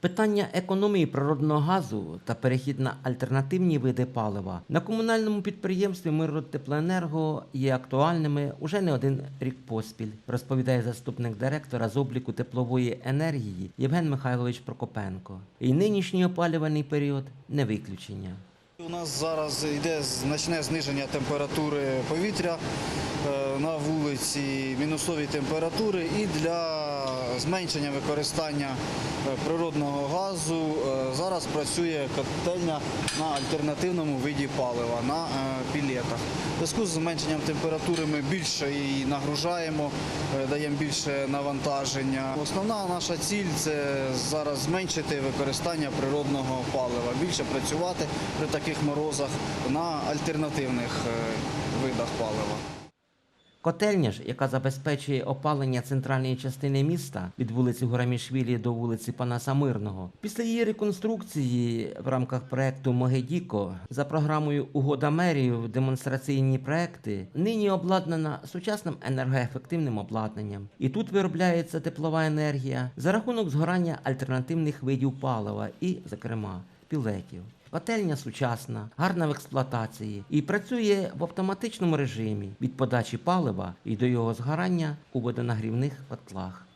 Питання економії природного газу та перехід на альтернативні види палива на комунальному підприємстві Миротеплоенерго є актуальними уже не один рік поспіль, розповідає заступник директора з обліку теплової енергії Євген Михайлович Прокопенко. І нинішній опалювальний період не виключення. У нас зараз йде значне зниження температури повітря е, на вулиці, мінусові температури і для зменшення використання е, природного газу е, зараз працює котельня на альтернативному виді палива на зв'язку з зменшенням температури ми більше її нагружаємо, е, даємо більше навантаження. Основна наша ціль це зараз зменшити використання природного палива, більше працювати при таких морозах на альтернативних е, видах палива. Котельня ж, яка забезпечує опалення центральної частини міста від вулиці Гурамішвілі до вулиці Панаса Мирного, після її реконструкції в рамках проекту Могедіко за програмою Угода мерію демонстраційні проекти нині обладнана сучасним енергоефективним обладнанням. І тут виробляється теплова енергія за рахунок згорання альтернативних видів палива і, зокрема, пілетів. Котельня сучасна, гарна в експлуатації і працює в автоматичному режимі від подачі палива і до його згорання у водонагрівних котлах.